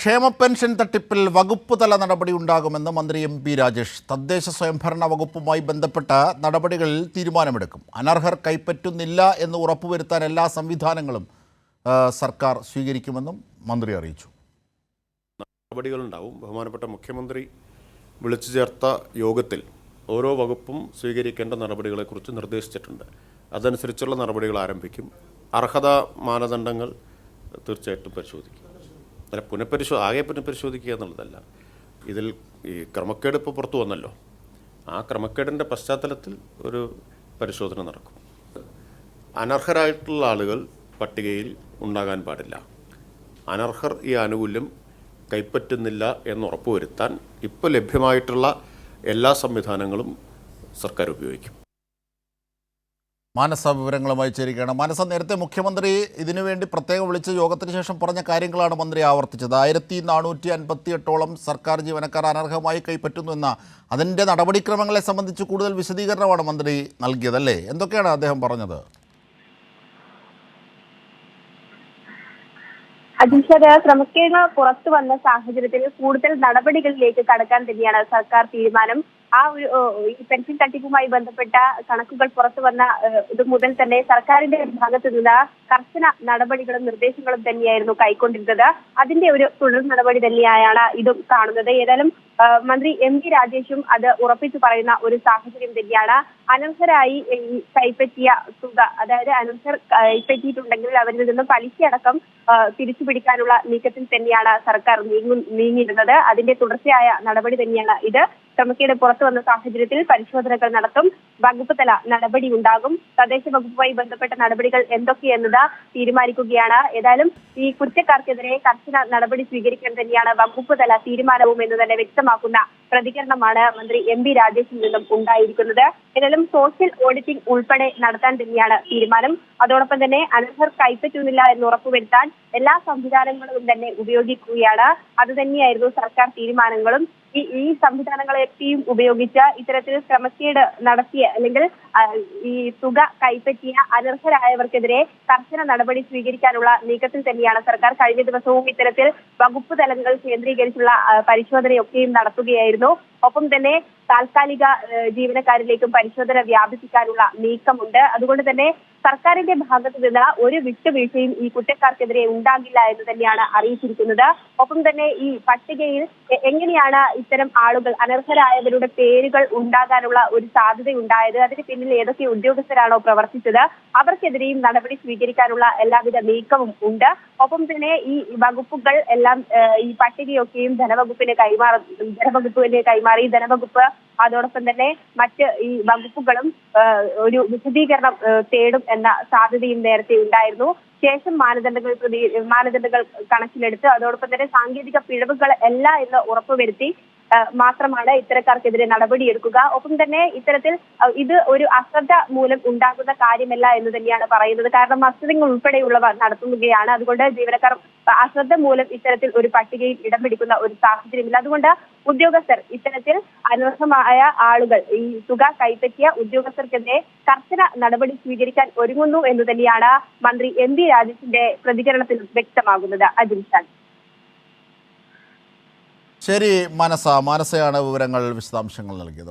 ക്ഷേമ പെൻഷൻ തട്ടിപ്പിൽ വകുപ്പ് തല നടപടി ഉണ്ടാകുമെന്ന് മന്ത്രി എം പി രാജേഷ്. തദ്ദേശ സ്വയംഭരണ വകുപ്പുമായി ബന്ധപ്പെട്ട നടപടികളിൽ തീരുമാനമെടുക്കും. അനർഹർ കൈപ്പറ്റുന്നില്ല എന്ന് ഉറപ്പുവരുത്താൻ എല്ലാ സംവിധാനങ്ങളും സർക്കാർ സ്വീകരിക്കുമെന്നും മന്ത്രി അറിയിച്ചു. നടപടികളുണ്ടാവും. ബഹുമാനപ്പെട്ട മുഖ്യമന്ത്രി വിളിച്ചു ചേർത്ത യോഗത്തിൽ ഓരോ വകുപ്പും സ്വീകരിക്കേണ്ട നടപടികളെക്കുറിച്ച് നിർദ്ദേശിച്ചിട്ടുണ്ട്. അതനുസരിച്ചുള്ള നടപടികൾ ആരംഭിക്കും. അർഹതാ മാനദണ്ഡങ്ങൾ തീർച്ചയായിട്ടും പരിശോധിക്കും. അല്ല പുനഃപരിശോ ആകെ പുനഃപരിശോധിക്കുക എന്നുള്ളതല്ല. ഇതിൽ ഈ ക്രമക്കേട് ഇപ്പോൾ പുറത്തു വന്നല്ലോ. ആ ക്രമക്കേടിന്റെ പശ്ചാത്തലത്തിൽ ഒരു പരിശോധന നടക്കും. അനർഹരായിട്ടുള്ള ആളുകൾ പട്ടികയിൽ ഉണ്ടാകാൻ പാടില്ല. അനർഹർ ഈ ആനുകൂല്യം കൈപ്പറ്റുന്നില്ല എന്ന് ഉറപ്പുവരുത്താൻ ഇപ്പോൾ ലഭ്യമായിട്ടുള്ള എല്ലാ സംവിധാനങ്ങളും സർക്കാർ ഉപയോഗിക്കും. മാനസ വിവരങ്ങളുമായി ചേരുകയാണ്. മാനസ നേരത്തെ മുഖ്യമന്ത്രി ഇതിനുവേണ്ടി പ്രത്യേകം വിളിച്ച യോഗത്തിന് ശേഷം പറഞ്ഞ കാര്യങ്ങളാണ് മന്ത്രി ആവർത്തിച്ചത്. ആയിരത്തി നാനൂറ്റി അൻപത്തി എട്ടോളം സർക്കാർ ജീവനക്കാർ അനർഹമായി കൈപ്പറ്റുന്നു എന്ന അതിന്റെ നടപടിക്രമങ്ങളെ സംബന്ധിച്ച് കൂടുതൽ വിശദീകരണമാണ് മന്ത്രി നൽകിയതല്ലേ? എന്തൊക്കെയാണ് അദ്ദേഹം പറഞ്ഞത്? അജിഷത് ക്രമക്കേണ പുറത്തു വന്ന സാഹചര്യത്തിൽ കൂടുതൽ നടപടികളിലേക്ക് കടക്കാൻ തന്നെയാണ് സർക്കാർ തീരുമാനം. ആ ഒരു ഈ പെൻഷൻ തട്ടിപ്പുമായി ബന്ധപ്പെട്ട കണക്കുകൾ പുറത്തു വന്ന ഇത് മുതൽ തന്നെ സർക്കാരിന്റെ ഭാഗത്തു നിന്ന് കർശന നടപടികളും നിർദ്ദേശങ്ങളും തന്നെയായിരുന്നു കൈക്കൊണ്ടിരുന്നത്. അതിന്റെ ഒരു തുടർ നടപടി തന്നെയായാണ് ഇതും കാണുന്നത്. ഏതായാലും മന്ത്രി എം വി രാജേഷും അത് ഉറപ്പിച്ചു പറയുന്ന ഒരു സാഹചര്യം തന്നെയാണ്. അനർഹരായി കൈപ്പറ്റിയ തുക അതായത് അനർഹർ കൈപ്പറ്റിയിട്ടുണ്ടെങ്കിൽ അവരിൽ നിന്ന് പലിശയടക്കം തിരിച്ചു പിടിക്കാനുള്ള നീക്കത്തിൽ തന്നെയാണ് സർക്കാർ നീങ്ങു നീങ്ങിയിരുന്നത്. അതിന്റെ തുടർച്ചയായ നടപടി തന്നെയാണ് ഇത്. ക്രമക്കേട് പുറത്തു വന്ന സാഹചര്യത്തിൽ പരിശോധനകൾ നടത്തും. വകുപ്പ് തല നടപടി ഉണ്ടാകും. തദ്ദേശ വകുപ്പുമായി ബന്ധപ്പെട്ട നടപടികൾ എന്തൊക്കെയെന്നത് തീരുമാനിക്കുകയാണ്. ഏതായാലും ഈ കുറ്റക്കാർക്കെതിരെ കർശന നടപടി സ്വീകരിക്കാൻ തന്നെയാണ് വകുപ്പ് തല തീരുമാനവും എന്ന് തന്നെ വ്യക്തമാക്കുന്ന പ്രതികരണമാണ് മന്ത്രി എം വി രാജേഷിൽ നിന്നും ഉണ്ടായിരിക്കുന്നത്. ഏതായാലും സോഷ്യൽ ഓഡിറ്റിംഗ് ഉൾപ്പെടെ നടത്താൻ തന്നെയാണ് തീരുമാനം. അതോടൊപ്പം തന്നെ അനർഹർ കൈപ്പറ്റുന്നില്ല എന്ന് ഉറപ്പുവരുത്താൻ എല്ലാ സംവിധാനങ്ങളും തന്നെ ഉപയോഗിക്കുകയാണ്. അത് തന്നെയായിരുന്നു സർക്കാർ തീരുമാനങ്ങളും. ഈ ഈ സംവിധാനങ്ങളെയും ഉപയോഗിച്ച് ഇത്തരത്തിൽ ക്രമക്കേട് നടത്തിയ അല്ലെങ്കിൽ ഈ തുക കൈപ്പറ്റിയ അനർഹരായവർക്കെതിരെ കർശന നടപടി സ്വീകരിക്കാനുള്ള നീക്കത്തിൽ തന്നെയാണ് സർക്കാർ കഴിഞ്ഞ ദിവസവും ഇത്തരത്തിൽ വകുപ്പ് തലങ്ങൾ കേന്ദ്രീകരിച്ചുള്ള പരിശോധനയൊക്കെയും നടത്തുകയായിരുന്നു. No. ഒപ്പം തന്നെ താൽക്കാലിക ജീവനക്കാരിലേക്കും പരിശോധന വ്യാപിപ്പിക്കാനുള്ള നീക്കമുണ്ട്. അതുകൊണ്ട് തന്നെ സർക്കാരിന്റെ ഭാഗത്തു നിന്ന് ഒരു വിട്ടുവീഴ്ചയും ഈ കുറ്റക്കാർക്കെതിരെ ഉണ്ടാകില്ല എന്ന് തന്നെയാണ് അറിയിച്ചിരിക്കുന്നത്. ഒപ്പം തന്നെ ഈ പട്ടികയിൽ എങ്ങനെയാണ് ഇത്തരം ആളുകൾ അനർഹരായവരുടെ പേരുകൾ ഉണ്ടാകാനുള്ള ഒരു സാധ്യത ഉണ്ടായത് അതിന് പിന്നിൽ ഏതൊക്കെ ഉദ്യോഗസ്ഥരാണോ പ്രവർത്തിച്ചത് അവർക്കെതിരെയും നടപടി സ്വീകരിക്കാനുള്ള എല്ലാവിധ നീക്കവും ഉണ്ട്. ഒപ്പം തന്നെ ഈ വകുപ്പുകൾ എല്ലാം ഈ പട്ടികയൊക്കെയും ധനവകുപ്പിനെ കൈമാറ ധനവകുപ്പിനെ കൈമാറി ധനവകുപ്പ് അതോടൊപ്പം തന്നെ മറ്റ് ഈ വകുപ്പുകളും ഒരു വിശദീകരണം തേടും എന്ന സാധ്യതയും നേരത്തെ ഉണ്ടായിരുന്നു. ശേഷം മാനദണ്ഡങ്ങൾ പ്രതി മാനദണ്ഡങ്ങൾ കണക്കിലെടുത്ത് അതോടൊപ്പം തന്നെ സാങ്കേതിക പിഴവുകൾ അല്ല എന്ന് ഉറപ്പുവരുത്തി മാത്രമാണ് ഇത്തരക്കാർക്കെതിരെ നടപടിയെടുക്കുക. ഒപ്പം തന്നെ ഇത്തരത്തിൽ ഇത് ഒരു അശ്രദ്ധ മൂലം ഉണ്ടാകുന്ന കാര്യമല്ല എന്ന് തന്നെയാണ് പറയുന്നത്. കാരണം മത്സരങ്ങൾ ഉൾപ്പെടെയുള്ളവർ നടത്തുകയാണ്. അതുകൊണ്ട് ജീവനക്കാർ അശ്രദ്ധ മൂലം ഇത്തരത്തിൽ ഒരു പട്ടികയിൽ ഇടം പിടിക്കുന്ന ഒരു സാഹചര്യമില്ല. അതുകൊണ്ട് ഉദ്യോഗസ്ഥർ ഇത്തരത്തിൽ അനർഹമായ ആളുകൾ ഈ തുക കൈപ്പറ്റിയ ഉദ്യോഗസ്ഥർക്കെതിരെ കർശന നടപടി സ്വീകരിക്കാൻ ഒരുങ്ങുന്നു എന്ന് തന്നെയാണ് മന്ത്രി എം വി രാജേഷിന്റെ പ്രതികരണത്തിൽ വ്യക്തമാകുന്നത്. അജിൻ ഷാൻ ശരി മനസ മനസ്സയാണ് വിവരങ്ങൾ വിശദാംശങ്ങൾ നൽകിയത്.